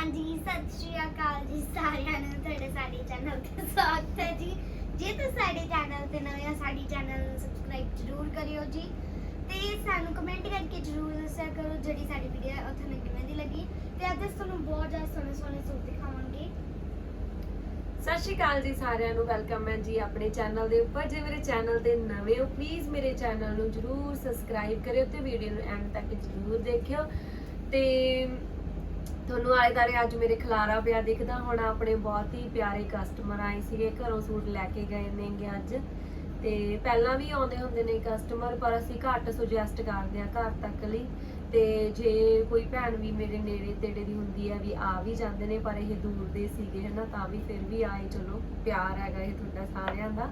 ਹਾਂਜੀ, ਸਤਿ ਸ਼੍ਰੀ ਅਕਾਲ ਜੀ ਸਾਰਿਆਂ ਨੂੰ, ਤੁਹਾਡੇ ਸਾਡੇ ਚੈਨਲ ਤੇ ਸਵਾਗਤ ਹੈ ਜੀ। ਜੇ ਤੁਸੀਂ ਸਾਡੇ ਚੈਨਲ ਤੇ ਨਵੇਂ ਹੋ, ਸਾਡੇ ਚੈਨਲ ਨੂੰ ਸਬਸਕ੍ਰਾਈਬ ਜ਼ਰੂਰ ਕਰਿਓ ਜੀ। ਤੇ ਸਾਨੂੰ ਕਮੈਂਟ ਕਰਕੇ ਜ਼ਰੂਰ ਦੱਸਿਆ ਕਰੋ ਜਿਹੜੀ ਸਾਡੀ ਵੀਡੀਓ ਹੈ, ਉਹ ਤੁਹਾਨੂੰ ਕਿਵੇਂ ਦੀ ਲੱਗੀ। ਤੇ ਅੱਜ ਅਸੀਂ ਤੁਹਾਨੂੰ ਬਹੁਤ ਜ਼ਿਆਦਾ ਸੋਹਣੇ ਸੋਹਣੇ ਸੂਟ ਦਿਖਾਵਾਂਗੇ। ਸਤਿ ਸ਼੍ਰੀ ਅਕਾਲ ਜੀ ਸਾਰਿਆਂ ਨੂੰ ਵੈਲਕਮ ਹੈ ਜੀ ਆਪਣੇ ਚੈਨਲ ਦੇ ਉੱਪਰ। ਜੇ ਮੇਰੇ ਚੈਨਲ ਤੇ ਨਵੇਂ ਹੋ ਪਲੀਜ਼ ਮੇਰੇ ਚੈਨਲ ਨੂੰ ਜਰੂਰ ਸਬਸਕ੍ਰਾਈਬ ਕਰਿਓ ਤੇ ਵੀਡੀਓ ਨੂੰ ਐਂਡ ਤੱਕ ਜਰੂਰ ਦੇਖਿਓ। ਤੇ ਤੁਹਾਨੂੰ ਆਏ ਦਾਰੇ ਅੱਜ ਮੇਰੇ ਖਲਾਰਾ ਪਿਆ ਦਿਖਦਾ। ਹੁਣ ਆਪਣੇ ਬਹੁਤ ਹੀ ਪਿਆਰੇ ਕਸਟਮਰ ਆਏ ਸੀਗੇ, ਘਰੋਂ ਸੂਟ ਲੈ ਕੇ ਗਏ ਨੇਗੇ ਅੱਜ। ਤੇ ਪਹਿਲਾਂ ਵੀ ਆਉਂਦੇ ਹੁੰਦੇ ਨੇ ਕਸਟਮਰ ਪਰ ਅਸੀਂ ਘੱਟ ਸੁਜੈਸਟ ਕਰਦੇ ਆ ਘਰ ਤੱਕ ਲਈ। ਤੇ ਜੇ ਕੋਈ ਭੈਣ ਵੀ ਮੇਰੇ ਨੇੜੇ ਤੇੜੇ ਦੀ ਹੁੰਦੀ ਹੈ ਵੀ ਆ ਵੀ ਜਾਂਦੇ ਨੇ, ਪਰ ਇਹ ਦੂਰ ਦੇ ਸੀਗੇ ਹਨਾ, ਤਾਂ ਵੀ ਫਿਰ ਵੀ ਆਏ, ਚਲੋ ਪਿਆਰ ਹੈਗਾ ਇਹ ਤੁਹਾਡਾ ਸਾਰਿਆਂ ਦਾ।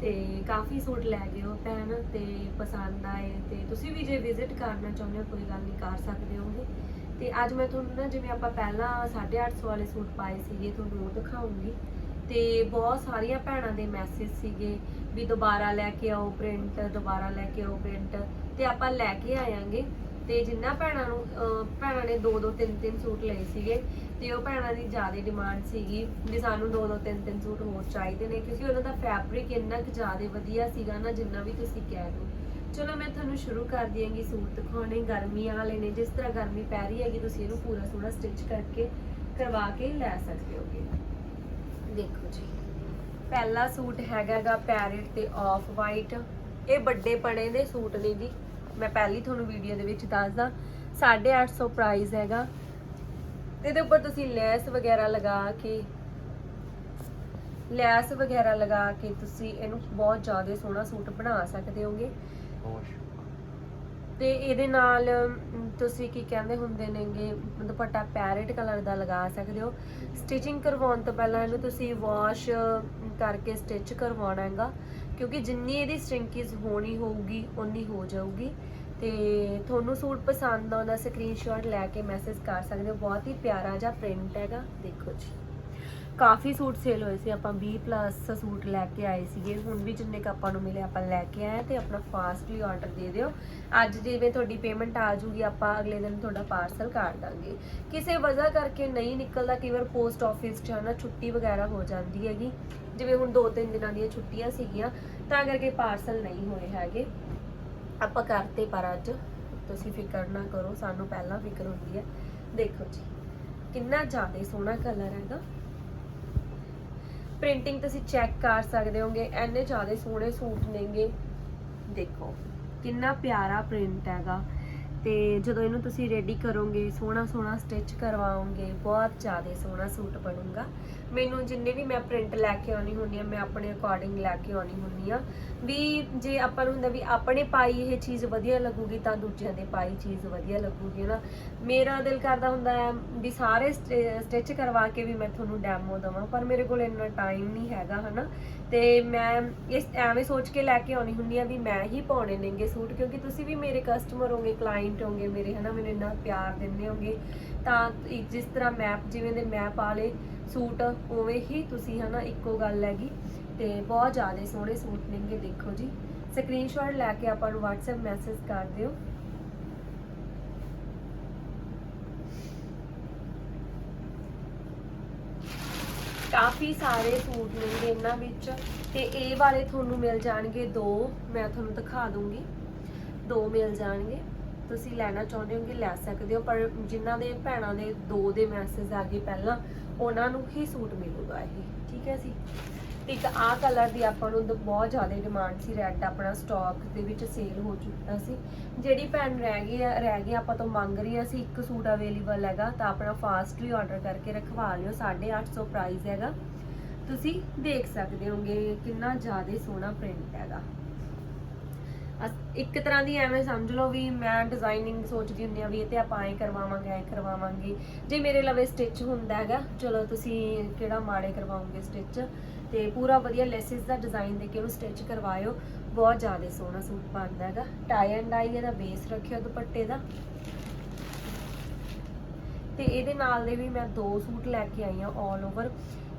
ਤੇ ਕਾਫੀ ਸੂਟ ਲੈ ਗਏ ਹੋ ਭੈਣ ਤੇ ਪਸੰਦ ਆਏ। ਤੇ ਤੁਸੀਂ ਵੀ ਜੇ ਵਿਜ਼ਿਟ ਕਰਨਾ ਚਾਹੁੰਦੇ ਹੋ, ਕੋਈ ਗੱਲ ਨਹੀਂ, ਕਰ ਸਕਦੇ ਹੋਗੇ ਤੇ ਅੱਜ ਮੈਂ ਤੁਹਾਨੂੰ ਨਾ ਜਿਵੇਂ ਆਪਾਂ ਪਹਿਲਾਂ 850 ਵਾਲੇ ਸੂਟ ਪਾਏ ਸੀਗੇ, ਤੁਹਾਨੂੰ ਉਹ ਦਿਖਾਉਂਗੀ। ਤੇ ਬਹੁਤ ਸਾਰੀਆਂ ਭੈਣਾਂ ਦੇ ਮੈਸੇਜ ਸੀਗੇ ਵੀ ਦੁਬਾਰਾ ਲੈ ਕੇ ਆਓ ਪ੍ਰਿੰਟ ਦੁਬਾਰਾ ਲੈ ਕੇ ਆਓ ਪ੍ਰਿੰਟ ਤੇ ਆਪਾਂ ਲੈ ਕੇ ਆਵਾਂਗੇ ਤੇ ਜਿੰਨਾ ਭੈਣਾਂ ਨੂੰ ਭੈਣਾਂ ਨੇ ਦੋ ਦੋ ਤਿੰਨ ਤਿੰਨ ਸੂਟ ਲਏ ਸੀਗੇ, ਤੇ ਉਹ ਭੈਣਾਂ ਦੀ ਜ਼ਿਆਦਾ ਡਿਮਾਂਡ ਸੀਗੀ ਵੀ ਸਾਨੂੰ ਦੋ ਦੋ ਤਿੰਨ ਤਿੰਨ ਸੂਟ ਹੋਰ ਚਾਹੀਦੇ ਨੇ, ਕਿਉਂਕਿ ਉਹਨਾਂ ਦਾ ਫੈਬਰਿਕ ਇੰਨਾ ਕੁ ਜ਼ਿਆਦਾ ਵਧੀਆ ਸੀਗਾ ਨਾ, ਜਿੰਨਾ ਵੀ ਤੁਸੀਂ ਕਹਿ ਲਓ ਚਲੋ ਮੈਂ ਤੁਹਾਨੂੰ ਸ਼ੁਰੂ ਕਰ ਦਿਆਂਗੀ ਸੂਟ ਦਿਖਾਉਣੇ, ਗਰਮੀ ਵਾਲੇ ਨੇ, ਜਿਸ ਤਰ੍ਹਾਂ ਗਰਮੀ ਪੈ ਰਹੀ ਹੈਗੀ, ਤੁਸੀਂ ਇਹਨੂੰ ਪੂਰਾ ਸੋਹਣਾ ਸਟਿਚ ਕਰਕੇ ਕਰਵਾ ਕੇ ਲੈ ਸਕਦੇ ਹੋਗੇ। ਦੇਖੋ ਜੀ, ਪਹਿਲਾ ਸੂਟ ਹੈਗਾਗਾ ਪੈਰਟ ਤੇ ਆਫ ਵਾਈਟ ਇਹ ਵੱਡੇ ਪੜੇ ਦੇ ਸੂਟ ਨੇ ਜੀ। ਮੈਂ ਪਹਿਲੀ ਤੁਹਾਨੂੰ ਵੀਡੀਓ ਦੇ ਵਿੱਚ ਦੱਸਦਾ 850 ਪ੍ਰਾਈਸ ਹੈਗਾ। ਇਹਦੇ ਉੱਪਰ ਤੁਸੀਂ ਲੈਸ ਵਗੈਰਾ ਲਗਾ ਕੇ, ਲੈਸ ਵਗੈਰਾ ਲਗਾ ਕੇ ਤੁਸੀਂ ਇਹਨੂੰ ਬਹੁਤ ਜ਼ਿਆਦਾ ਸੋਹਣਾ ਸੂਟ ਬਣਾ ਸਕਦੇ ਹੋਗੇ। ਤੇ ਇਹਦੇ ਨਾਲ ਤੁਸੀਂ ਕੀ ਕਹਿੰਦੇ ਹੁੰਦੇ ਨੇਗੇ ਦੁਪੱਟਾ ਪੈਰਟ ਕਲਰ ਦਾ ਲਗਾ ਸਕਦੇ ਹੋ। ਸਟਿਚਿੰਗ ਕਰਵਾਉਣ ਤੋਂ ਪਹਿਲਾਂ ਇਹਨੂੰ ਤੁਸੀਂ ਵਾਸ਼ ਕਰਕੇ ਸਟਿਚ ਕਰਵਾਉਣਾ ਹੈਗਾ। ਕਿਉਂਕਿ ਜਿੰਨੀ ਇਹਦੀ ਸਟ੍ਰਿੰਕੇਜ ਹੋਣੀ ਹੋਊਗੀ ਉਨੀ ਹੋ ਜਾਊਗੀ। ਤੇ ਤੁਹਾਨੂੰ ਸੂਟ ਪਸੰਦ ਆਉਂਦਾ ਸਕਰੀਨਸ਼ਾਟ ਲੈ ਕੇ ਮੈਸੇਜ ਕਰ ਸਕਦੇ ਹੋ। ਬਹੁਤ ਹੀ ਪਿਆਰਾ ਜਿਹਾ ਪ੍ਰਿੰਟ ਹੈਗਾ। ਦੇਖੋ ਜੀ। ਕਾਫੀ ਸੂਟ ਸੇਲ ਹੋਏ ਸੀ, ਆਪਾਂ 20 ਪਲੱਸ ਸੂਟ ਲੈ ਕੇ ਆਏ ਸੀਗੇ। ਹੁਣ ਵੀ ਜਿੰਨੇ ਕ ਆਪਾਂ ਨੂੰ ਮਿਲੇ, ਆਪਾਂ ਲੈ ਕੇ ਆਏ ਤੇ ਆਪਣਾ ਫਾਸਟਲੀ ਆਰਡਰ ਦੇ ਦਿਓ। ਅੱਜ ਜਿਵੇਂ ਤੁਹਾਡੀ ਪੇਮੈਂਟ ਆ ਜੂਗੀ, ਆਪਾਂ ਅਗਲੇ ਦਿਨ ਤੁਹਾਡਾ ਪਾਰਸਲ ਕਰ ਦਾਂਗੇ। ਕਿਸੇ ਵਜ੍ਹਾ ਕਰਕੇ ਨਹੀਂ ਨਿਕਲਦਾ, ਕਈ ਵਾਰ ਪੋਸਟ ਆਫਿਸ 'ਚ ਹਨਾ ਛੁੱਟੀ ਵਗੈਰਾ ਹੋ ਜਾਂਦੀ ਹੈਗੀ। ਜਿਵੇਂ ਹੁਣ 2-3 ਦਿਨਾਂ ਦੀਆਂ ਛੁੱਟੀਆਂ ਸੀਗੀਆਂ, ਤਾਂ ਕਰਕੇ ਪਾਰਸਲ ਨਹੀਂ ਹੋਏ ਹੈਗੇ। ਆਪਾਂ ਕਰਤੇ ਪਰ ਅੱਜ। ਤੁਸੀਂ ਫਿਕਰ ਨਾ ਕਰੋ, ਸਾਨੂੰ ਪਹਿਲਾਂ ਫਿਕਰ ਹੁੰਦੀ ਹੈ। ਦੇਖੋ ਜੀ, ਕਿੰਨਾ ਜ਼ਿਆਦਾ ਸੋਹਣਾ ਕਲਰ ਹੈਗਾ। ਪ੍ਰਿੰਟਿੰਗ ਤੁਸੀਂ ਚੈੱਕ ਕਰ ਸਕਦੇ ਹੋਗੇ ਐਨੇ ਜ਼ਿਆਦਾ ਸੋਹਣੇ ਸੂਟ ਨੇਗੇ। ਦੇਖੋ, ਕਿੰਨਾ ਪਿਆਰਾ ਪ੍ਰਿੰਟ ਹੈਗਾ। ਤੇ ਜਦੋਂ ਇਹਨੂੰ ਤੁਸੀਂ ਰੈਡੀ ਕਰੋਗੇ, ਸੋਹਣਾ ਸੋਹਣਾ ਸਟਿਚ ਕਰਵਾਓਗੇ, ਬਹੁਤ ਜ਼ਿਆਦਾ ਸੋਹਣਾ ਸੂਟ ਬਣੂਗਾ। ਮੈਨੂੰ ਜਿੰਨੇ ਵੀ ਮੈਂ ਪ੍ਰਿੰਟ ਲੈ ਕੇ ਆਉਣੀ ਹੁੰਦੀ ਆ ਮੈਂ ਆਪਣੇ ਅਕੋਰਡਿੰਗ ਲੈ ਕੇ ਆਉਣੀ ਹੁੰਦੀ ਆ ਵੀ ਜੇ ਆਪਾਂ ਨੂੰ ਹੁੰਦਾ ਵੀ ਆਪਣੇ ਪਾਈ ਇਹ ਚੀਜ਼ ਵਧੀਆ ਲੱਗੂਗੀ, ਤਾਂ ਦੂਜਿਆਂ ਦੇ ਪਾਈ ਚੀਜ਼ ਵਧੀਆ ਲੱਗੂਗੀ ਨਾ ਮੇਰਾ ਦਿਲ ਕਰਦਾ ਹੁੰਦਾ ਹੈ ਵੀ ਸਾਰੇ ਸਟਿਚ ਕਰਵਾ ਕੇ ਵੀ ਮੈਂ ਤੁਹਾਨੂੰ ਡੈਮੋ ਦਵਾਂ, ਪਰ ਮੇਰੇ ਕੋਲ ਇੰਨਾ ਟਾਈਮ ਨਹੀਂ ਹੈਗਾ, ਹਨਾ? ਤੇ ਮੈਂ ਇਸ, ਐਵੇਂ ਸੋਚ ਕੇ ਲੈ ਕੇ ਆਉਣੀ ਹੁੰਦੀ ਆ ਵੀ ਮੈਂ ਹੀ ਪਾਉਣੇ ਨੇਗੇ ਸੂਟ, ਕਿਉਂਕਿ ਤੁਸੀਂ ਵੀ ਮੇਰੇ ਕਸਟਮਰ ਹੋਗੇ ਕਲਾਇੰਟ ਹੋਗੇ ਮੇਰੇ, ਹਨਾ? ਮੈਨੂੰ ਇੰਨਾ ਪਿਆਰ ਦਿੰਦੇ ਹੋਗੇ। ਤਾਂ ਜਿਸ ਤਰ੍ਹਾਂ ਮੈਪ ਜਿਵੇਂ ਦੇ ਮੈਂ ਪਾ ਸੂਟ, ਉਵੇਂ ਹੀ ਤੁਸੀਂ, ਹਨਾ, ਇੱਕੋ ਗੱਲ ਹੈਗੀ। ਤੇ ਬਹੁਤ ਜ਼ਿਆਦਾ ਸੋਹਣੇ ਸੂਟ ਨੇਗੇ, ਦੇਖੋ ਜੀ। ਸਕਰੀਨਸ਼ਾਟ ਲੈ ਕੇ ਆਪਾਂ ਨੂੰ WhatsApp ਮੈਸੇਜ ਕਰ ਦਿਓ। ਕਾਫੀ ਸਾਰੇ ਸੂਟ ਨੇ ਇਹਨਾਂ ਵਿੱਚ। ਤੇ ਇਹ ਵਾਲੇ ਤੁਹਾਨੂੰ ਮਿਲ ਜਾਣਗੇ ਦੋ। ਮੈਂ ਤੁਹਾਨੂੰ ਦਿਖਾ ਦੂੰਗੀ। ਦੋ ਮਿਲ ਜਾਣਗੇ। ਤੁਸੀਂ ਲੈਣਾ ਚਾਹੁੰਦੇ ਹੋਗੇ ਲੈ ਸਕਦੇ ਹੋ, ਪਰ ਜਿਨ੍ਹਾਂ ਦੇ ਭੈਣਾਂ ਦੇ ਦੋ ਦੇ ਮੈਸੇਜ ਆ ਗਏ ਪਹਿਲਾਂ, ਉਹਨਾਂ ਨੂੰ ਹੀ ਸੂਟ ਮਿਲੂਗਾ ਇਹ, ਠੀਕ ਹੈ ਜੀ? ਇੱਕ ਆਹ ਕਲਰ ਦੀ ਆਪਾਂ ਨੂੰ ਦ- ਬਹੁਤ ਜ਼ਿਆਦਾ ਡਿਮਾਂਡ ਸੀ ਰੈੱਡ ਆਪਣਾ ਸਟਾਕ ਦੇ ਵਿੱਚ ਸੇਲ ਹੋ ਚੁੱਕਾ ਸੀ। ਜਿਹੜੀ ਭੈਣ ਰਹਿ ਗਈ ਆ, ਰਹਿ ਗਈ, ਆਪਾਂ ਤੋਂ ਮੰਗ ਰਹੀ ਆ ਸੀ ਇੱਕ ਸੂਟ ਅਵੇਲੇਬਲ ਹੈਗਾ, ਤਾਂ ਆਪਣਾ ਫਾਸਟਲੀ ਆਰਡਰ ਕਰਕੇ ਰਖਵਾ ਲਿਓ 850 ਪ੍ਰਾਈਸ ਹੈਗਾ। ਤੁਸੀਂ ਦੇਖ ਸਕਦੇ ਹੋਗੇ ਕਿੰਨਾ ਜ਼ਿਆਦਾ ਸੋਹਣਾ ਪ੍ਰਿੰਟ ਹੈਗਾ। ਇੱਕ ਤਰ੍ਹਾਂ ਦੀ ਐਵੇਂ ਸਮਝ ਲਓ ਵੀ ਮੈਂ ਡਿਜ਼ਾਈਨਿੰਗ ਸੋਚਦੀ ਹੁੰਦੀ ਆ ਵੀ ਇਹ ਤੇ ਆਪਾਂ ਐ ਕਰਵਾਵਾਂਗੇ ਐ ਕਰਵਾਵਾਂਗੇ। ਜੇ ਮੇਰੇ ਲਵੇ ਸਟਿਚ ਹੁੰਦਾ ਹੈਗਾ, ਚਲੋ ਤੁਸੀਂ ਕਿਹੜਾ ਮਾੜੇ ਕਰਵਾਉਂਗੇ ਸਟਿਚ ਤੇ ਪੂਰਾ ਵਧੀਆ ਲੈਸਿਸ ਦਾ ਡਿਜ਼ਾਈਨ ਦੇ ਕੇ ਉਹਨੂੰ ਸਟਿਚ ਕਰਵਾਇਓ। ਬਹੁਤ ਜ਼ਿਆਦਾ ਸੋਹਣਾ ਸੂਟ ਬਣਦਾ ਹੈਗਾ। ਟਾਈ ਐਂਡ ਡਾਈ ਇਹਦਾ ਬੇਸ ਰੱਖਿਓ ਦੁਪੱਟੇ ਦਾ। ਤੇ ਇਹਦੇ ਨਾਲ ਦੇ ਵੀ ਮੈਂ ਦੋ ਸੂਟ ਲੈ ਕੇ ਆਈ ਆ 올 ਓਵਰ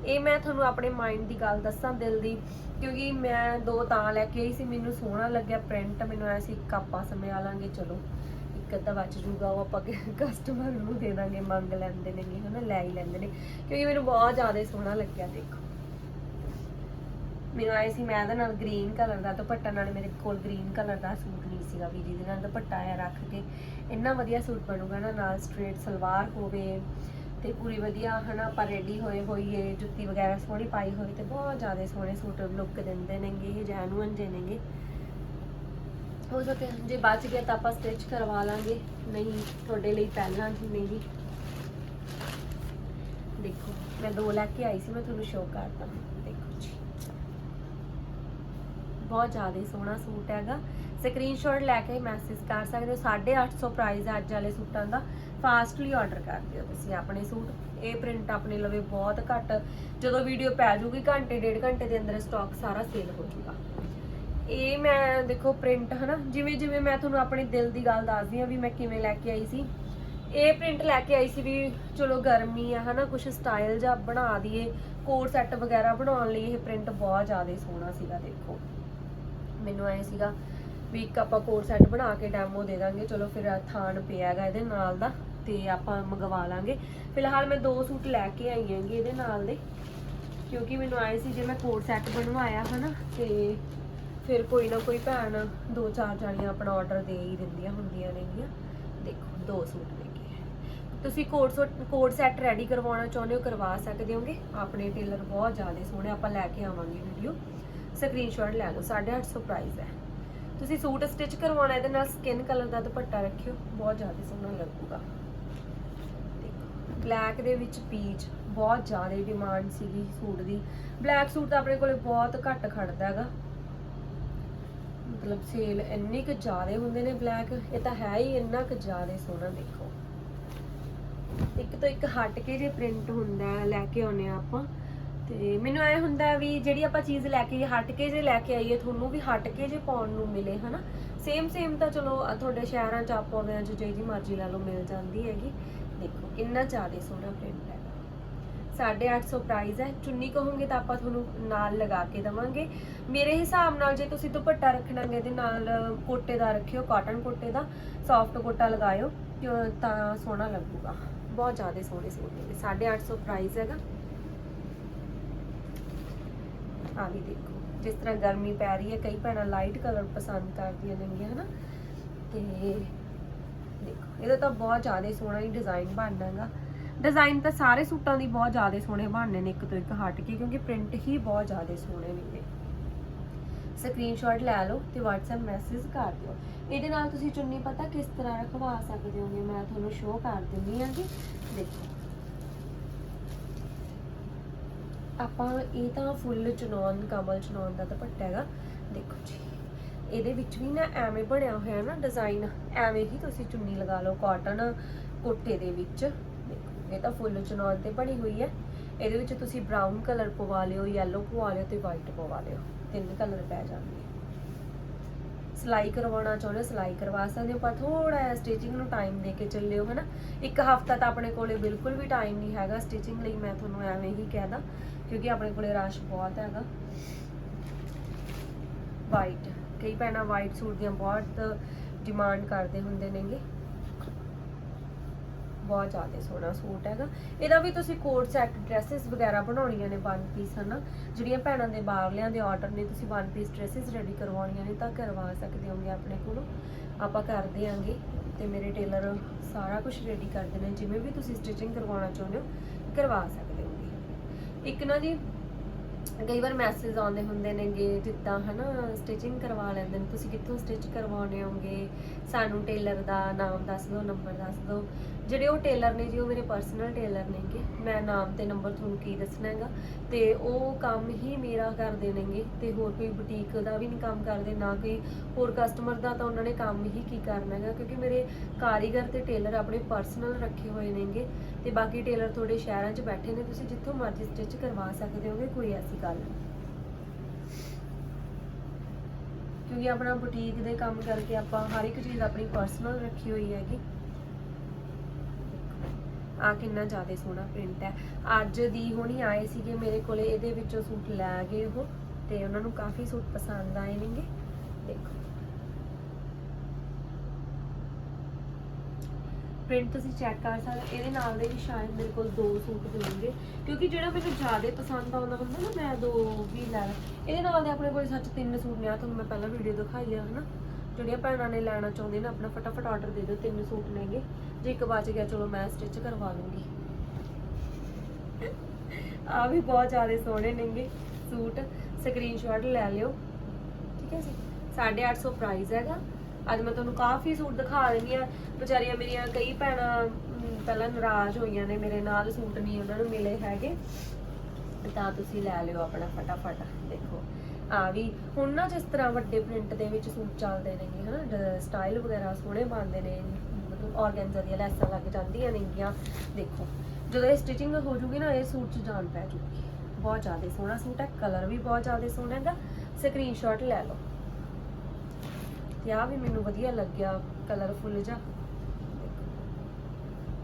ਇਹ ਮੈਂ ਤੁਹਾਨੂੰ ਆਪਣੇ ਮਾਈਂਡ ਦੀ ਗੱਲ ਦੱਸਾਂ, ਦਿਲ ਦੀ। ਕਿਉਂਕਿ ਮੈਂ ਦੋ ਤਾਂ ਲੈ ਕੇ ਆਈ ਸੀ, ਮੈਨੂੰ ਸੋਹਣਾ ਲੱਗਿਆ ਪ੍ਰਿੰਟ ਮੈਨੂੰ ਐ ਸੀ ਇੱਕ ਆਪਾਂ ਸਮਿਆ ਲਾਂਗੇ, ਚਲੋ। ਇੱਕ ਅੱਧਾ ਬਚ ਜੂਗਾ ਉਹ ਆਪਾਂ ਕਸਟਮਰ ਨੂੰ ਦੇ ਦਾਂਗੇ, ਮੰਗ ਲੈਂਦੇ ਨੇ ਨੇਗੇ ਹਨਾ, ਲੈ ਹੀ ਲੈਂਦੇ ਨੇ। ਕਿਉਂਕਿ ਮੈਨੂੰ ਬਹੁਤ ਜ਼ਿਆਦਾ ਸੋਹਣਾ ਲੱਗਿਆ, ਦੇਖੋ। ਮੈਨੂੰ ਆਏ ਸੀ, ਮੈਂ ਇਹਦੇ ਨਾਲ ਗ੍ਰੀਨ ਕਲਰ ਦਾ ਦੁਪੱਟਾ, ਨਾਲ ਮੇਰੇ ਕੋਲ ਗ੍ਰੀਨ ਕਲਰ ਦਾ ਸੂਟ ਨਹੀਂ ਸੀਗਾ ਵੀ ਜਿਹਦੇ ਨਾਲ ਦੁਪੱਟਾ ਆ ਰੱਖ ਕੇ। ਇੰਨਾ ਵਧੀਆ ਸੂਟ ਬਣੂਗਾ ਨਾ, ਨਾਲ ਸਟ੍ਰੇਟ ਸਲਵਾਰ ਹੋਵੇ ਤੇ ਪੂਰੀ ਵਧੀਆ, ਹਨਾ, ਆਪਾਂ ਰੈਡੀ ਹੋਏ ਹੋਈਏ, ਜੁੱਤੀ ਵਗੈਰਾ ਸੋਹਣੀ ਪਾਈ ਹੋਈ ਤੇ ਬਹੁਤ ਜ਼ਿਆਦਾ ਸੋਹਣੇ ਸੂਟ ਲੁੱਕ ਦਿੰਦੇ ਨੇਗੇ, ਇਹ ਜੈਨੂਅਨ ਜੇ ਨੇਗੇ। ਹੋ ਸਕੇ ਜੇ ਬਚ ਗਿਆ ਤਾਂ ਆਪਾਂ ਸਟਿਚ ਕਰਵਾ ਲਾਂਗੇ। ਨਹੀਂ, ਤੁਹਾਡੇ ਲਈ ਪਹਿਲਾਂ ਜਿਵੇਂ ਨਹੀਂ। ਦੇਖੋ, ਮੈਂ ਦੋ ਲੈ ਕੇ ਆਈ ਸੀ, ਮੈਂ ਤੁਹਾਨੂੰ ਸ਼ੋਅ ਕਰਤਾ। ਦੇਖੋ ਜੀ। ਬਹੁਤ ਜ਼ਿਆਦਾ ਸੋਹਣਾ ਸੂਟ ਹੈਗਾ। ਸਕਰੀਨਸ਼ਾਟ ਲੈ ਕੇ ਮੈਸੇਜ ਕਰ ਸਕਦੇ ਹੋ। 850 ਪ੍ਰਾਈਸ ਅੱਜ ਵਾਲੇ ਸੂਟਾਂ ਦਾ। ਫਾਸਟਲੀ ਆਰਡਰ ਕਰ ਦਿਓ ਤੁਸੀਂ ਆਪਣੇ ਸੂਟ। ਇਹ ਪ੍ਰਿੰਟ ਆਪਣੇ ਲਵੇ ਬਹੁਤ ਘੱਟ। ਜਦੋਂ ਵੀਡੀਓ ਪੈ ਜੂਗੀ ਘੰਟੇ, ਡੇਢ ਘੰਟੇ ਦੇ ਅੰਦਰ ਸਟਾਕ ਸਾਰਾ ਸੇਲ ਹੋ ਜੂਗਾ ਇਹ ਮੈਂ ਦੇਖੋ ਪ੍ਰਿੰਟ ਹਨਾ, ਜਿਵੇਂ ਜਿਵੇਂ ਮੈਂ ਤੁਹਾਨੂੰ ਆਪਣੇ ਦਿਲ ਦੀ ਗੱਲ ਦੱਸਦੀ ਆ ਵੀ ਮੈਂ ਕਿਵੇਂ ਲੈ ਕੇ ਆਈ ਸੀ। ਇਹ ਪ੍ਰਿੰਟ ਲੈ ਕੇ ਆਈ ਸੀ ਵੀ ਚਲੋ ਗਰਮੀ ਆ ਹਨਾ ਕੁਝ ਸਟਾਈਲ ਜਾਂ ਬਣਾ ਦਈਏ। ਕੋਟ ਸੈੱਟ ਵਗੈਰਾ ਬਣਾਉਣ ਲਈ ਇਹ ਪ੍ਰਿੰਟ ਬਹੁਤ ਜ਼ਿਆਦਾ ਸੋਹਣਾ ਸੀਗਾ, ਦੇਖੋ। ਮੈਨੂੰ ਐ ਸੀਗਾ ਵੀ ਇੱਕ ਆਪਾਂ ਕੋਡ ਸੈੱਟ ਬਣਾ ਕੇ ਡੈਮੋ ਦੇ ਦਾਂਗੇ। ਚਲੋ ਫਿਰ ਆਹ ਥਾਨ ਪਿਆ ਹੈਗਾ ਇਹਦੇ ਨਾਲ ਦਾ, ਤੇ ਆਪਾਂ ਮੰਗਵਾ ਲਾਂਗੇ। ਫਿਲਹਾਲ ਮੈਂ ਦੋ ਸੂਟ ਲੈ ਕੇ ਆਈ ਹੈਗੀ ਇਹਦੇ ਨਾਲ ਦੇ, ਕਿਉਂਕਿ ਮੈਨੂੰ ਆਏ ਸੀ ਜੇ ਮੈਂ ਕੋਡ ਸੈੱਟ ਬਣਵਾਇਆ ਹਨਾ, ਤੇ ਫਿਰ ਕੋਈ ਨਾ ਕੋਈ ਭੈਣ ਦੋ ਚਾਰ ਜਾਣੀਆਂ ਆਪਣਾ ਆਰਡਰ ਦੇ ਹੀ ਦਿੰਦੀਆਂ ਹੁੰਦੀਆਂ ਨੇਗੀਆਂ। ਦੇਖੋ, ਦੋ ਸੂਟ ਲੈ ਕੇ ਤੁਸੀਂ co-ord suit coat set ready ਕਰਵਾਉਣਾ ਚਾਹੁੰਦੇ ਹੋ, ਕਰਵਾ ਸਕਦੇ ਹੋਗੇ? ਆਪਣੇ ਟੇਲਰ ਬਹੁਤ ਜ਼ਿਆਦਾ ਸੋਹਣੇ, ਆਪਾਂ ਲੈ ਕੇ ਆਵਾਂਗੇ ਵੀਡੀਓ ਸਕਰੀਨਸ਼ਾਟ ਲੈ ਲਓ 850 ਪ੍ਰਾਈਸ ਹੈ। ਤੁਸੀਂ ਸੂਟ ਸਟਿਚ ਕਰਵਾਉਣਾ, ਇਹਦੇ ਨਾਲ ਸਕਿਨ ਕਲਰ ਦਾ ਦੁਪੱਟਾ ਰੱਖਿਓ, ਬਹੁਤ ਜ਼ਿਆਦਾ ਸੋਹਣਾ ਲੱਗੂਗਾ। ਬਲੈਕ ਦੇ ਵਿੱਚ ਪੀਚ ਬਹੁਤ ਜ਼ਿਆਦਾ ਡਿਮਾਂਡ ਸੀਗੀ ਸੂਟ ਦੀ। ਬਲੈਕ ਸੂਟ ਤਾਂ ਆਪਣੇ ਕੋਲੇ ਬਹੁਤ ਘੱਟ ਖੜਦਾ ਹੈਗਾ। ਮਤਲਬ ਸੇਲ ਇੰਨੀ ਕੁ ਜ਼ਿਆਦਾ ਹੁੰਦੇ ਨੇ ਬਲੈਕ ਇਹ ਤਾਂ ਹੈ ਹੀ ਇੰਨਾ ਕੁ ਜ਼ਿਆਦਾ ਸੋਹਣਾ ਦੇਖੋ। ਇੱਕ ਤੋਂ ਇੱਕ ਹਟ ਕੇ ਜੇ ਪ੍ਰਿੰਟ ਹੁੰਦਾ, ਲੈ ਕੇ ਆਉਨੇ ਆ ਆਪਾਂ। ਤੇ ਮੈਨੂੰ ਐ ਹੁੰਦਾ ਵੀ ਜਿਹੜੀ ਆਪਾਂ ਚੀਜ਼ ਲੈ ਕੇ, ਹਟ ਕੇ ਜੇ ਲੈ ਕੇ ਆਈਏ, ਤੁਹਾਨੂੰ ਵੀ ਹਟ ਕੇ ਜੇ ਪਾਉਣ ਨੂੰ ਮਿਲੇ, ਹਨਾ? ਸੇਮ ਸੇਮ ਤਾਂ ਚਲੋ ਤੁਹਾਡੇ ਸ਼ਹਿਰਾਂ ਚ ਆਪੋ ਦੇ ਚ ਜਿਹੀ ਮਰਜ਼ੀ ਲੈ ਲਓ, ਮਿਲ ਜਾਂਦੀ ਹੈਗੀ। ਦੇਖੋ ਕਿੰਨਾ ਜ਼ਿਆਦਾ ਸੋਹਣਾ ਪ੍ਰਿੰਟ ਹੈ 850 ਪ੍ਰਾਈਸ ਹੈ। ਚੁੰਨੀ ਕਹੋਗੇ ਤਾਂ ਆਪਾਂ ਤੁਹਾਨੂੰ ਨਾਲ ਲਗਾ ਕੇ ਦਵਾਂਗੇ। ਮੇਰੇ ਹਿਸਾਬ ਨਾਲ ਜੇ ਤੁਸੀਂ ਦੁਪੱਟਾ ਰੱਖਣਾਗੇ ਇਹਦੇ ਨਾਲ ਕੋਟੇ ਦਾ ਰੱਖਿਓ ਕਾਟਨ ਕੋਟੇ ਦਾ ਸੌਫਟ ਕੋਟਾ ਲਗਾਇਓ, ਤਾਂ ਸੋਹਣਾ ਲੱਗੂਗਾ। ਬਹੁਤ ਜ਼ਿਆਦਾ ਸੋਹਣੇ ਸੂਟ ਨੇ। 850 ਪ੍ਰਾਈਸ ਹੈਗਾ। ਆ ਵੀ ਦੇਖੋ। ਜਿਸ ਤਰ੍ਹਾਂ ਗਰਮੀ ਪੈ ਰਹੀ ਹੈ, ਕਈ ਭੈਣਾਂ ਲਾਈਟ ਕਲਰ ਪਸੰਦ ਕਰਦੀਆਂ ਨੇਗੀਆਂ, ਹਨਾ? ਤੇ ਦੇਖੋ, ਇਹਦਾ ਤਾਂ ਬਹੁਤ ਜ਼ਿਆਦਾ ਸੋਹਣਾ ਹੀ ਡਿਜ਼ਾਈਨ ਬਣਨਾਗਾ ਡਿਜ਼ਾਈਨ ਤਾਂ ਸਾਰੇ ਸੂਟਾਂ ਦੀ ਬਹੁਤ ਜ਼ਿਆਦਾ ਸੋਹਣੇ ਬਣਨੇ ਨੇ, ਇੱਕ ਤੋਂ ਇੱਕ ਹਟ ਕੇ, ਕਿਉਂਕਿ ਪ੍ਰਿੰਟ ਹੀ ਬਹੁਤ ਜ਼ਿਆਦਾ ਸੋਹਣੇ ਨੇ ਸਕਰੀਨਸ਼ਾਟ ਲੈ ਲਓ ਤੇ WhatsApp ਮੈਸੇਜ ਕਰ ਦਿਓ। ਇਹਦੇ ਨਾਲ ਤੁਸੀਂ ਚੁੰਨੀ ਪਤਾ ਕਿਸ ਤਰ੍ਹਾਂ ਰਖਵਾ ਸਕਦੇ ਹੋਗੇ? ਮੈਂ ਤੁਹਾਨੂੰ ਸ਼ੋਅ ਕਰ ਦਿੰਦੀ ਹਾਂ ਜੀ ਦੇਖੋ। ਆਪਾਂ ਇਹ ਤਾਂ ਫੁੱਲ ਚਨੌਨ, ਕਮਲ ਚਨੌਨ ਦਾ ਦੁਪੱਟਾ ਹੈਗਾ। ਦੇਖੋ ਜੀ, ਇਹਦੇ ਵਿੱਚ ਵੀ ਨਾ ਐਵੇਂ ਬਣਿਆ ਹੋਇਆ ਨਾ ਡਿਜ਼ਾਈਨ ਐਵੇਂ ਹੀ ਤੁਸੀਂ ਚੁੰਨੀ ਲਗਾ ਲਓ ਕਾਟਨ ਕੋਟੇ ਦੇ ਵਿੱਚ। ਇਹ ਤਾਂ ਫੁੱਲ ਚਨੌਨ ਤੇ ਬਣੀ ਹੋਈ ਹੈ। ਇਹਦੇ ਵਿੱਚ ਤੁਸੀਂ ਬ੍ਰਾਊਨ ਕਲਰ ਪਵਾ ਲਿਓ ਯੈਲੋ ਪਵਾ ਲਿਓ ਤੇ ਵਾਈਟ ਪਵਾ ਲਿਓ। ਤਿੰਨ ਕਲਰ ਪੈ ਜਾਣਗੇ ਸਿਲਾਈ ਕਰਵਾਉਣਾ ਚਾਹੁੰਦੇ ਹੋ, ਸਿਲਾਈ ਕਰਵਾ ਸਕਦੇ ਹੋ, ਪਰ ਥੋੜਾ ਜਿਹਾ ਸਟਿਚਿੰਗ ਨੂੰ ਟਾਈਮ ਦੇ ਕੇ ਚੱਲਿਓ, ਹਨਾ। ਇੱਕ ਹਫਤਾ ਤਾਂ ਆਪਣੇ ਕੋਲੇ ਬਿਲਕੁਲ ਵੀ ਟਾਈਮ ਨਹੀਂ ਹੈਗਾ ਸਟਿਚਿੰਗ ਲਈ, ਮੈਂ ਤੁਹਾਨੂੰ ਐਵੇਂ ਹੀ ਕਹਿਦਾ, ਕਿਉਂਕਿ ਆਪਣੇ ਕੋਲੇ ਰਸ਼ ਬਹੁਤ ਹੈਗਾ। ਵਾਈਟ ਕਈ ਭੈਣਾਂ ਵਾਈਟ ਸੂਟ ਦੀਆਂ ਬਹੁਤ ਡਿਮਾਂਡ ਕਰਦੇ ਹੁੰਦੇ ਨੇਗੇ। ਬਹੁਤ ਜ਼ਿਆਦਾ ਸੋਹਣਾ ਸੂਟ ਹੈਗਾ। ਇਹਦਾ ਵੀ ਤੁਸੀਂ ਕੋਟ ਸੈਟ ਡਰੈਸਸ ਵਗੈਰਾ ਬਣਾਉਣੀਆਂ ਨੇ ਵਨ ਪੀਸ ਹਨਾ? ਜਿਹੜੀਆਂ ਭੈਣਾਂ ਦੇ ਬਾਹਰਲਿਆਂ ਦੇ ਆਰਡਰ ਨੇ, ਤੁਸੀਂ ਵਨ ਪੀਸ ਡਰੈਸਸ ਰੈਡੀ ਕਰਵਾਉਣੀਆਂ ਨੇ ਤਾਂ ਕਰਵਾ ਸਕਦੇ ਹੋਗੇ ਆਪਣੇ ਕੋਲੋਂ। ਆਪਾਂ ਕਰ ਦਿਆਂਗੇ ਤੇ ਮੇਰੇ ਟੇਲਰ ਸਾਰਾ ਕੁਝ ਰੈਡੀ ਕਰਦੇ ਨੇ ਜਿਵੇਂ ਵੀ ਤੁਸੀਂ ਸਟਿਚਿੰਗ ਕਰਵਾਉਣਾ ਚਾਹੁੰਦੇ ਹੋ, ਕਰਵਾ ਸਕਦੇ ਹੋਗੇ। ਇੱਕ ਨਾ ਜੀ, ਕਈ ਵਾਰ ਮੈਸੇਜ ਆਉਂਦੇ ਹੁੰਦੇ ਨੇਗੇ, ਜਿੱਦਾਂ, ਹਨਾ ਸਟਿਚਿੰਗ ਕਰਵਾ ਲੈਂਦੇ ਨੇ। ਤੁਸੀਂ ਕਿੱਥੋਂ ਸਟਿਚ ਕਰਵਾਉਣੇ ਹੋਗੇ? ਸਾਨੂੰ ਟੇਲਰ ਦਾ ਨਾਮ ਦੱਸ ਦਿਓ ਨੰਬਰ ਦੱਸ ਦਿਓ। ਜਿਹੜੇ ਉਹ ਟੇਲਰ ਨੇ ਜੀ, ਉਹ ਮੇਰੇ ਪਰਸਨਲ ਟੇਲਰ ਨੇਗੇ। ਮੈਂ ਨਾਮ ਤੇ ਨੰਬਰ ਤੁਹਾਨੂੰ ਕੀ ਦੱਸਣਾ ਹੈਗਾ? ਤੇ ਉਹ ਕੰਮ ਹੀ ਮੇਰਾ ਕਰਦੇ ਨੇਗੇ ਤੇ ਹੋਰ ਕੋਈ ਬੁਟੀਕ ਦਾ ਵੀ ਨਹੀਂ ਕੰਮ ਕਰਦੇ, ਨਾ ਕੋਈ ਹੋਰ ਕਸਟਮਰ ਦਾ ਤਾਂ ਉਹਨਾਂ ਨੇ ਕੰਮ ਹੀ ਕੀ ਕਰਨਾ ਹੈਗਾ? ਕਿਉਂਕਿ ਮੇਰੇ ਕਾਰੀਗਰ ਤੇ ਟੇਲਰ ਆਪਣੇ ਪਰਸਨਲ ਰੱਖੇ ਹੋਏ ਨੇਗੇ ਤੇ ਬਾਕੀ ਟੇਲਰ ਤੁਹਾਡੇ ਸ਼ਹਿਰਾਂ 'ਚ ਬੈਠੇ ਨੇ, ਤੁਸੀਂ ਜਿੱਥੋਂ ਮਰਜ਼ੀ ਸਟਿਚ ਕਰਵਾ ਸਕਦੇ ਹੋਗੇ, ਕੋਈ ਐਸੀ ਗੱਲ ਨਹੀਂ। ਕਿਉਂਕਿ ਆਪਣਾ ਬੁਟੀਕ ਦੇ ਕੰਮ ਕਰਕੇ ਆਪਾਂ ਹਰ ਇੱਕ ਚੀਜ਼ ਆਪਣੀ ਪਰਸਨਲ ਰੱਖੀ ਹੋਈ ਹੈਗੀ। ਆ ਕਿੰਨਾ ਜ਼ਿਆਦਾ ਸੋਹਣਾ ਪ੍ਰਿੰਟ ਹੈ। ਅੱਜ ਦੀ ਹੁਣੀ ਆਏ ਸੀਗੇ ਮੇਰੇ ਕੋਲੇ, ਇਹਦੇ ਵਿੱਚੋਂ ਸੂਟ ਲੈ ਗਏ ਉਹ ਤੇ ਉਹਨਾਂ ਨੂੰ ਕਾਫੀ ਸੂਟ ਪਸੰਦ ਆਏ ਨੇਗੇ। ਦੇਖੋ। ਪ੍ਰਿੰਟ ਤੁਸੀਂ ਚੈੱਕ ਕਰ ਸਕਦੇ ਇਹਦੇ ਨਾਲ ਦੇ ਵੀ ਸ਼ਾਇਦ ਮੇਰੇ ਕੋਲ ਦੋ ਸੂਟ ਹੋਣਗੇ। ਕਿਉਂਕਿ ਜਿਹੜਾ ਮੈਨੂੰ ਜ਼ਿਆਦਾ ਪਸੰਦ ਆਉਂਦਾ ਹੁੰਦਾ ਨਾ, ਮੈਂ ਦੋ ਵੀ ਲੈ ਲਾਂ। ਇਹਦੇ ਨਾਲ ਦੇ ਆਪਣੇ ਕੋਲ ਸੱਚ ਤਿੰਨ ਸੂਟ ਨੇ ਆ ਤੁਹਾਨੂੰ ਮੈਂ ਪਹਿਲਾਂ ਵੀਡੀਓ ਦਿਖਾਈ ਆ, ਹਨਾ? ਜਿਹੜੀਆਂ ਭੈਣਾਂ ਨੇ ਲੈਣਾ ਚਾਹੁੰਦੇ ਨੇ, ਆਪਣਾ ਫਟਾਫਟ ਆਰਡਰ ਦੇ ਦਿਓ, ਤਿੰਨ ਸੂਟ ਨੇਗੇ। ਜੇ ਇੱਕ ਬਚ ਗਿਆ, ਚਲੋ ਮੈਂ ਸਟਿਚ ਕਰਵਾ ਲੂੰਗੀ। ਆ ਵੀ ਬਹੁਤ ਜ਼ਿਆਦਾ ਸੋਹਣੇ ਨੇਗੇ ਸੂਟ। ਸਕਰੀਨਸ਼ਾਟ ਲੈ ਲਿਓ। ਠੀਕ ਹੈ ਜੀ? 850 ਪ੍ਰਾਈਸ ਹੈਗਾ। ਅੱਜ ਮੈਂ ਤੁਹਾਨੂੰ ਕਾਫੀ ਸੂਟ ਦਿਖਾ ਰਹੀ ਆ ਵਿਚਾਰੀਆਂ ਮੇਰੀਆਂ ਕਈ ਭੈਣਾਂ ਪਹਿਲਾਂ ਨਾਰਾਜ਼ ਹੋਈਆਂ ਨੇ, ਮੇਰੇ ਨਾਲ ਸੂਟ ਨਹੀਂ ਉਹਨਾਂ ਨੂੰ ਮਿਲੇ ਹੈਗੇ। ਤਾਂ ਤੁਸੀਂ ਲੈ ਲਿਓ ਆਪਣਾ ਫਟਾਫਟ। ਦੇਖੋ। ਆ ਵੀ ਹੁਣ ਨਾ ਜਿਸ ਤਰ੍ਹਾਂ ਵੱਡੇ ਪ੍ਰਿੰਟ ਦੇ ਵਿੱਚ ਸੂਟ ਚੱਲਦੇ ਨੇਗੇ ਹਨਾ ਸਟਾਈਲ ਵਗੈਰਾ ਸੋਹਣੇ ਬਣਦੇ ਨੇ, ਮਤਲਬ ਆਰਗੈਂਜ਼ਾ ਦੀਆਂ ਲੈਸਾਂ ਲੱਗ ਜਾਂਦੀਆਂ ਨੇਗੀਆਂ ਦੇਖੋ, ਜਦੋਂ ਇਹ ਸਟਿਚਿੰਗ ਹੋ ਜੂਗੀ ਨਾ, ਇਹ ਸੂਟ 'ਚ ਜਾਨ ਪੈ ਜੂਗੀ। ਬਹੁਤ ਜ਼ਿਆਦਾ ਸੋਹਣਾ ਸੂਟ ਹੈ ਕਲਰ ਵੀ ਬਹੁਤ ਜ਼ਿਆਦਾ ਸੋਹਣਾ ਹੈਗਾ। ਸਕਰੀਨਸ਼ਾਟ ਲੈ ਲਓ। ਤੇ ਆ ਵੀ ਮੈਨੂੰ ਵਧੀਆ ਲੱਗਿਆ ਕਲਰਫੁੱਲ ਜਿਹਾ।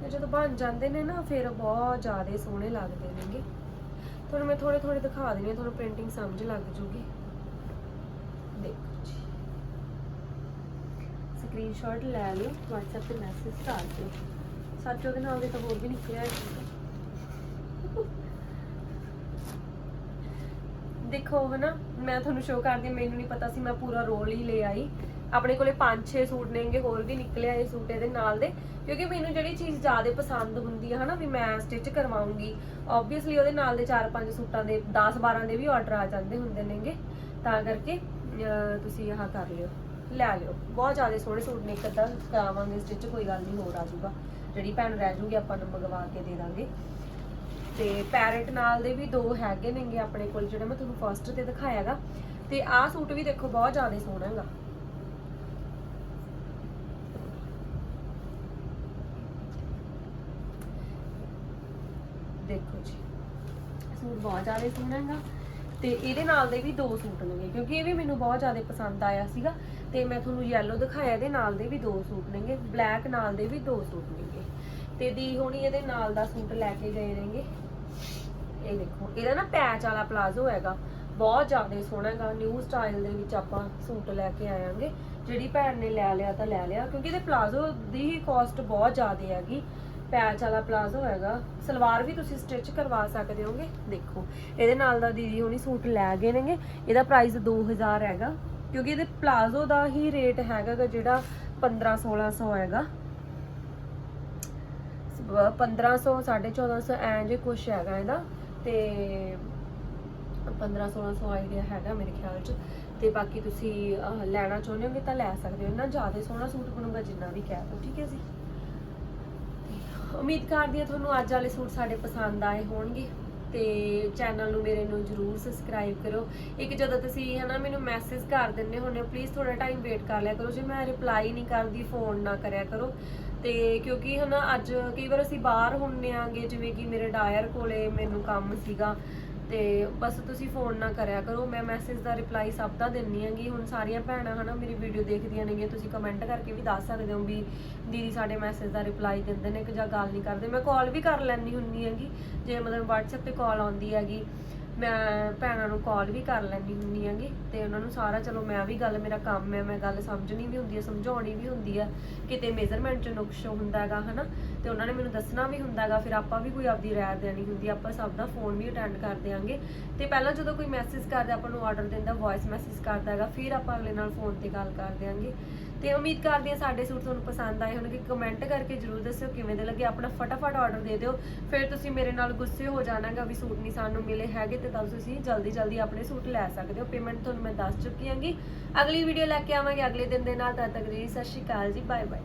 ਤੇ ਜਦੋਂ ਬਣ ਜਾਂਦੇ ਨੇ ਨਾ, ਫਿਰ ਬਹੁਤ ਜ਼ਿਆਦਾ ਸੋਹਣੇ ਲੱਗਦੇ ਨੇਗੇ। ਤੁਹਾਨੂੰ ਮੈਂ ਥੋੜੇ ਥੋੜੇ ਦਿਖਾ ਦਿੰਦੀ ਹਾਂ, ਤੁਹਾਨੂੰ ਪ੍ਰਿੰਟਿੰਗ ਸਮਝ ਲੱਗ ਜੂਗੀ। ਦੇਖੋ ਜੀ। ਸਕਰੀਨਸ਼ਾਟ ਲੈ ਲਿਓ, WhatsApp ਤੇ ਮੈਸੇਜ ਕਰ ਦਿਓ। ਸੱਚ ਉਹਦੇ ਨਾਲ ਦੇ ਤਾਂ ਹੋਰ ਵੀ ਨਿਕਲਿਆ ਦੇਖੋ, ਹਨਾ, ਮੈਂ ਤੁਹਾਨੂੰ ਸ਼ੋਅ ਕਰਦੀ ਮੈਨੂੰ ਨਹੀਂ ਪਤਾ ਸੀ ਮੈਂ ਪੂਰਾ ਰੋਲ ਹੀ ਲੈ ਆਈ। ਆਪਣੇ ਕੋਲੇ 5-6 ਸੂਟ ਨੇਗੇ, ਹੋਰ ਵੀ ਨਿਕਲਿਆ ਇਹ ਸੂਟ ਇਹਦੇ ਨਾਲ ਦੇ। ਕਿਉਂਕਿ ਮੈਨੂੰ ਜਿਹੜੀ ਚੀਜ਼ ਜ਼ਿਆਦਾ ਪਸੰਦ ਹੁੰਦੀ ਹੈ ਹਨਾ, ਵੀ ਮੈਂ ਸਟਿਚ ਕਰਵਾਉਂਗੀ। ਆਬਵੀਅਸਲੀ ਉਹਦੇ ਨਾਲ ਦੇ 4-5 ਸੂਟਾਂ ਦੇ 10-12 ਦੇ ਵੀ ਆਰਡਰ ਆ ਜਾਂਦੇ ਹੁੰਦੇ ਨੇਗੇ। ਤਾਂ ਕਰਕੇ ਤੁਸੀਂ ਆਹ ਕਰ ਲਿਓ। ਲੈ ਲਿਓ। ਬਹੁਤ ਜ਼ਿਆਦਾ ਸੋਹਣੇ ਸੂਟ ਨੇ, ਇੱਕ ਅੱਧਾ ਕਰਾਵਾਂਗੇ ਸਟਿਚ ਕੋਈ ਗੱਲ ਨਹੀਂ ਹੋਰ ਆ ਜਾਊਗਾ। ਜਿਹੜੀ ਭੈਣ ਰਹਿ ਜੂਗੀ, ਆਪਾਂ ਨੂੰ ਮੰਗਵਾ ਕੇ ਦੇ ਦਾਂਗੇ। ਤੇ ਪੈਰਟ ਨਾਲ ਦੇ ਵੀ ਦੋ ਹੈਗੇ ਨੇਗੇ ਆਪਣੇ ਕੋਲ, ਜਿਹੜੇ ਮੈਂ ਤੁਹਾਨੂੰ ਫਸਟ ਤੇ ਦਿਖਾਇਆਗਾ। ਤੇ ਆਹ ਸੂਟ ਵੀ ਦੇਖੋ, ਬਹੁਤ ਜ਼ਿਆਦਾ ਸੋਹਣਾ ਹੈਗਾ। ਦੇਖੋ ਜੀ। ਸੂਟ ਬਹੁਤ ਜ਼ਿਆਦਾ ਸੋਹਣਾ ਹੈਗਾ। ਤੇ ਇਹਦੇ ਨਾਲ ਦੇ ਵੀ ਦੋ ਸੂਟ ਨੇਗੇ, ਕਿਉਂਕਿ ਇਹ ਵੀ ਮੈਨੂੰ ਬਹੁਤ ਜ਼ਿਆਦਾ ਪਸੰਦ ਆਇਆ ਸੀਗਾ। ਤੇ ਮੈਂ ਤੁਹਾਨੂੰ ਯੈਲੋ ਦਿਖਾਇਆ, ਇਹਦੇ ਨਾਲ ਦੇ ਵੀ ਦੋ ਸੂਟ ਨੇਗੇ ਬਲੈਕ ਨਾਲ ਦੇ ਵੀ ਦੋ ਸੂਟ ਨੇਗੇ। ਤੇ ਦੀ ਹੋਣੀ ਇਹਦੇ ਨਾਲ ਦਾ ਸੂਟ ਲੈ ਕੇ ਗਏ ਨੇਗੇ। ਇਹ ਦੇਖੋ, ਇਹਦਾ ਨਾ ਪੈਚ ਵਾਲਾ ਪਲਾਜ਼ੋ ਹੈਗਾ। ਬਹੁਤ ਜ਼ਿਆਦਾ ਸੋਹਣਾ ਹੈਗਾ ਨਿਊ ਸਟਾਈਲ ਦੇ ਵਿੱਚ ਆਪਾਂ ਸੂਟ ਲੈ ਕੇ ਆਵਾਂਗੇ ਜਿਹੜੀ ਭੈਣ ਨੇ ਲੈ ਲਿਆ ਤਾਂ ਲੈ ਲਿਆ, ਕਿਉਂਕਿ ਇਹਦੇ ਪਲਾਜ਼ੋ ਦੀ ਕਾਸਟ ਬਹੁਤ ਜ਼ਿਆਦਾ ਹੈਗੀ। ਪੈਚ ਵਾਲਾ ਪਲਾਜ਼ੋ ਹੈਗਾ। ਸਲਵਾਰ ਵੀ ਤੁਸੀਂ ਸਟਿਚ ਕਰਵਾ ਸਕਦੇ ਹੋਗੇ। ਦੇਖੋ, ਇਹਦੇ ਨਾਲ ਦਾ ਦੀਦੀ ਹੁਣੀ ਸੂਟ ਲੈ ਗਏ ਨੇਗੇ। ਇਹਦਾ ਪ੍ਰਾਈਸ 2000 ਹੈਗਾ। ਕਿਉਂਕਿ ਇਹਦੇ ਪਲਾਜ਼ੋ ਦਾ ਹੀ ਰੇਟ ਹੈਗਾ ਗਾ ਜਿਹੜਾ 15 1600 ਹੈਗਾ। 1500 1450 ਐਂ ਜੇ ਕੁਛ ਹੈਗਾ ਇਹਦਾ। ਤੇ 15 1600 ਆਈਡੀਆ ਹੈਗਾ ਮੇਰੇ ਖਿਆਲ ਚ। ਤੇ ਬਾਕੀ ਤੁਸੀਂ ਲੈਣਾ ਚਾਹੁੰਦੇ ਹੋਗੇ ਤਾਂ ਲੈ ਸਕਦੇ ਹੋ। ਨਾ ਜ਼ਿਆਦਾ ਸੋਹਣਾ ਸੂਟ ਬਣੂਗਾ ਜਿੰਨਾ ਵੀ ਕਹਿ ਦੋ। ਠੀਕ ਹੈ ਜੀ? ਉਮੀਦ ਕਰਦੀ ਹਾਂ ਤੁਹਾਨੂੰ ਅੱਜ ਵਾਲੇ ਸੂਟ ਸਾਡੇ ਪਸੰਦ ਆਏ ਹੋਣਗੇ ਤੇ ਚੈਨਲ ਨੂੰ ਮੇਰੇ ਨੂੰ ਜਰੂਰ ਸਬਸਕ੍ਰਾਈਬ ਕਰੋ ਇੱਕ ਜਦੋਂ ਤੁਸੀਂ ਹਨਾ ਮੈਨੂੰ ਮੈਸੇਜ ਕਰ ਦਿੰਦੇ ਹੁੰਦੇ ਹੋ ਪਲੀਜ਼ ਥੋੜਾ ਟਾਈਮ ਵੇਟ ਕਰ ਲਿਆ ਕਰੋ। ਜੇ ਮੈਂ ਰਿਪਲਾਈ ਨਹੀਂ ਕਰਦੀ ਫੋਨ ਨਾ ਕਰਿਆ ਕਰੋ। ਤੇ ਕਿਉਂਕਿ ਹਨਾ ਅੱਜ ਕਈ ਵਾਰ ਅਸੀਂ ਬਾਹਰ ਹੁੰਨੇ ਆਂਗੇ, ਜਿਵੇਂ ਕਿ ਮੇਰੇ ਡਾਇਰ ਕੋਲੇ ਮੈਨੂੰ ਕੰਮ ਸੀਗਾ। ਤੇ ਬਸ ਤੁਸੀਂ ਫੋਨ ਨਾ ਕਰਿਆ ਕਰੋ, ਮੈਂ ਮੈਸੇਜ ਦਾ ਰਿਪਲਾਈ ਸਭ ਦਾ ਦਿੰਨੀ ਆਂਗੀ ਹੁਣ ਸਾਰੀਆਂ ਭੈਣਾਂ ਹਨਾ ਮੇਰੀ ਵੀਡੀਓ ਦੇਖਦੀਆਂ ਨੇਗੀਆਂ, ਤੁਸੀਂ ਕਮੈਂਟ ਕਰਕੇ ਵੀ ਦੱਸ ਸਕਦੇ ਹੋ ਵੀ ਦੀਦੀ ਸਾਡੇ ਮੈਸੇਜ ਦਾ ਰਿਪਲਾਈ ਦਿੰਦੇ ਨੇ ਕਿ ਜਾਂ ਗੱਲ ਨਹੀਂ ਕਰਦੇ। ਮੈਂ ਕਾਲ ਵੀ ਕਰ ਲੈਂਦੀ ਹੁੰਨੀ ਹੈਗੀ, ਜੇ ਮਤਲਬ WhatsApp ਤੇ ਕਾਲ ਆਉਂਦੀ ਹੈਗੀ। ਮੈਂ ਭੈਣਾਂ ਨੂੰ ਕਾਲ ਵੀ ਕਰ ਲੈਂਦੀ ਹੁੰਦੀ ਹੈਗੀ ਤੇ ਉਹਨਾਂ ਨੂੰ ਸਾਰਾ ਚਲੋ ਮੈਂ ਵੀ ਗੱਲ, ਮੇਰਾ ਕੰਮ ਹੈ, ਮੈਂ ਗੱਲ ਸਮਝਣੀ ਵੀ ਹੁੰਦੀ ਹੈ, ਸਮਝਾਉਣੀ ਵੀ ਹੁੰਦੀ ਹੈ, ਕਿਤੇ ਮੇਜ਼ਰਮੈਂਟ ਚ ਨੁਕਸ ਹੁੰਦਾ ਹੈਗਾ, ਹਨਾ? ਤੇ ਉਹਨਾਂ ਨੇ ਮੈਨੂੰ ਦੱਸਣਾ ਵੀ ਹੁੰਦਾ ਹੈਗਾ, ਫਿਰ ਆਪਾਂ ਵੀ ਕੋਈ ਆਪਦੀ ਰਾਏ ਦੇਣੀ ਹੁੰਦੀ ਆਪਾਂ ਸਭ ਦਾ ਫੋਨ ਵੀ ਅਟੈਂਡ ਕਰ ਦਿਆਂਗੇ। ਤੇ ਪਹਿਲਾਂ ਜਦੋਂ ਕੋਈ ਮੈਸੇਜ ਕਰਦਾ, ਆਪਾਂ ਨੂੰ ਆਰਡਰ ਦਿੰਦਾ ਵੌਇਸ ਮੈਸੇਜ ਕਰਦਾ ਹੈਗਾ, ਫਿਰ ਆਪਾਂ ਅਗਲੇ ਨਾਲ ਫੋਨ ਤੇ ਗੱਲ ਕਰ ਦਿਆਂਗੇ। ਤੇ ਉਮੀਦ ਕਰਦੀ ਹਾਂ ਸਾਡੇ ਸੂਟ ਤੁਹਾਨੂੰ ਪਸੰਦ ਆਏ ਹੋਣਗੇ। ਕਮੈਂਟ ਕਰਕੇ ਜਰੂਰ ਦੱਸਿਓ ਕਿਵੇਂ ਦੇ ਲੱਗੇ। ਆਪਣਾ ਫਟਾਫਟ ਆਰਡਰ ਦੇ ਦਿਓ। ਫਿਰ ਤੁਸੀਂ ਮੇਰੇ ਨਾਲ ਗੁੱਸੇ ਹੋ ਜਾਣਾਗਾ ਵੀ ਸੂਟ ਨਹੀਂ ਸਾਨੂੰ ਮਿਲੇ ਹੈਗੇ ਤੇ ਤਾਂ ਤੁਸੀਂ ਜਲਦੀ ਜਲਦੀ ਆਪਣੇ ਸੂਟ ਲੈ ਸਕਦੇ ਹੋ। ਪੇਮੈਂਟ ਤੁਹਾਨੂੰ ਮੈਂ ਦੱਸ ਚੁੱਕੀ ਹਾਂਗੀ। ਅਗਲੀ ਵੀਡੀਓ ਲੈ ਕੇ ਆਵਾਂਗੇ ਅਗਲੇ ਦਿਨ ਦੇ ਨਾਲ। ਤਦ ਤੱਕ ਜੀ ਸਤਿ ਸ਼੍ਰੀ ਅਕਾਲ ਜੀ। Bye bye